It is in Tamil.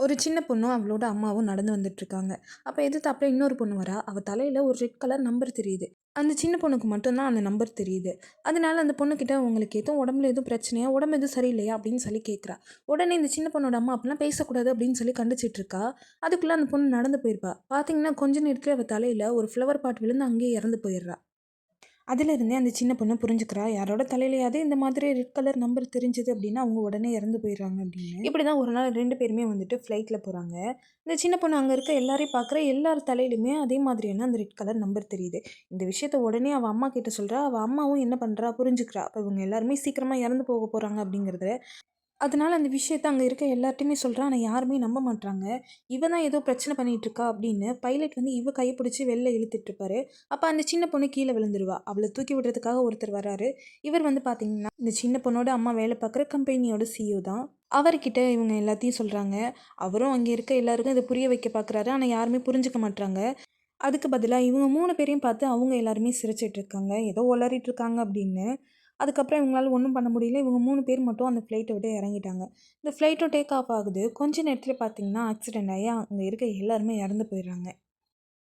ஒரு சின்ன பொண்ணும் அவளோட அம்மாவும் நடந்து வந்துட்டுருக்காங்க அப்போ எதிர்த்தாப்புல இன்னொரு பொண்ணு வரா. அவள் தலையில் ஒரு ரெட் கலர் நம்பர் தெரியுது. அந்த சின்ன பொண்ணுக்கு மட்டும்தான் அந்த நம்பர் தெரியுது. அதனால அந்த பொண்ணுக்கிட்ட உங்களுக்கு எதுவும் உடம்புல எதுவும் பிரச்சனையா? உடம்பு எதுவும் சரியில்லையா? அப்படின்னு சொல்லி கேட்குறா உடனே இந்த சின்ன பொண்ணோட அம்மா அப்படிலாம் பேசக்கூடாது அப்படின்னு சொல்லி கண்டிச்சிட்டு இருக்கா அதுக்குள்ளே அந்த பொண்ணு நடந்து போயிருப்பா. பார்த்தீங்கன்னா கொஞ்ச நேரத்தில் அவள் தலையில் ஒரு ஃப்ளவர் பாட் விழுந்து அங்கேயே இறந்து போயிடுறா. அதிலிருந்தே அந்த சின்ன பொண்ணு புரிஞ்சுக்கிறா யாரோட தலையிலையாவது இந்த மாதிரி ரெட் கலர் நம்பர் தெரிஞ்சது அப்படின்னா அவங்க உடனே இறந்து போயிடுறாங்க அப்படின்னு. இப்படி தான் ஒரு நாள் ரெண்டு பேருமே வந்துட்டு ஃப்ளைட்டில் போகிறாங்க இந்த சின்ன பொண்ணு அங்கே இருக்க எல்லாரையும் பார்க்குற எல்லார் தலையிலுமே அதே மாதிரியான அந்த ரெட் கலர் நம்பர் தெரியுது. இந்த விஷயத்த உடனே அவள் அம்மா கிட்ட சொல்கிறா அவள் அம்மாவும் என்ன பண்ணுறா புரிஞ்சுக்கிறா. அப்போ இவங்க எல்லாருமே சீக்கிரமாக இறந்து போக போகிறாங்க அப்படிங்கிறத அதனால் அந்த விஷயத்த அங்கே இருக்க எல்லார்ட்டையுமே சொல்கிறா ஆனால் யாருமே நம்ப மாட்றாங்க. இவன் தான் ஏதோ பிரச்சனை பண்ணிகிட்ருக்கா இருக்கா அப்படின்னு பைலட் வந்து இவ கையை பிடிச்சி வெளில இழுத்துட்ருப்பாரு. அப்போ அந்த சின்ன பொண்ணு கீழே விழுந்துருவா. அவளை தூக்கி விடுறதுக்காக ஒருத்தர் வராரு. இவர் வந்து பார்த்தீங்கன்னா இந்த சின்ன பொண்ணோட அம்மா வேலை பார்க்குற கம்பெனியோட சிஇஓ தான். அவர்கிட்ட இவங்க எல்லாத்தையும் சொல்கிறாங்க அவரும் அங்கே இருக்க எல்லாருக்கும் இதை புரிய வைக்க பார்க்குறாரு ஆனால் யாருமே புரிஞ்சுக்க மாட்றாங்க. அதுக்கு பதிலாக இவங்க மூணு பேரையும் பார்த்து அவங்க எல்லாருமே சிரிச்சிட்ருக்காங்க. ஏதோ உளறிட்டுருக்காங்க அப்படின்னு. அதுக்கப்புறம் இவங்களால ஒன்றும் பண்ண முடியல. இவங்க மூணு பேர் மட்டும் அந்த ஃப்ளைட்டை விட்டு இறங்கிட்டாங்க. இந்த ஃப்ளைட்டும் டேக் ஆஃப் ஆகுது. கொஞ்ச நேரத்தில் பார்த்தீங்கன்னா ஆக்சிடென்ட் ஆகி அங்கே இருக்க எல்லாருமே இறந்து போயிடுறாங்க.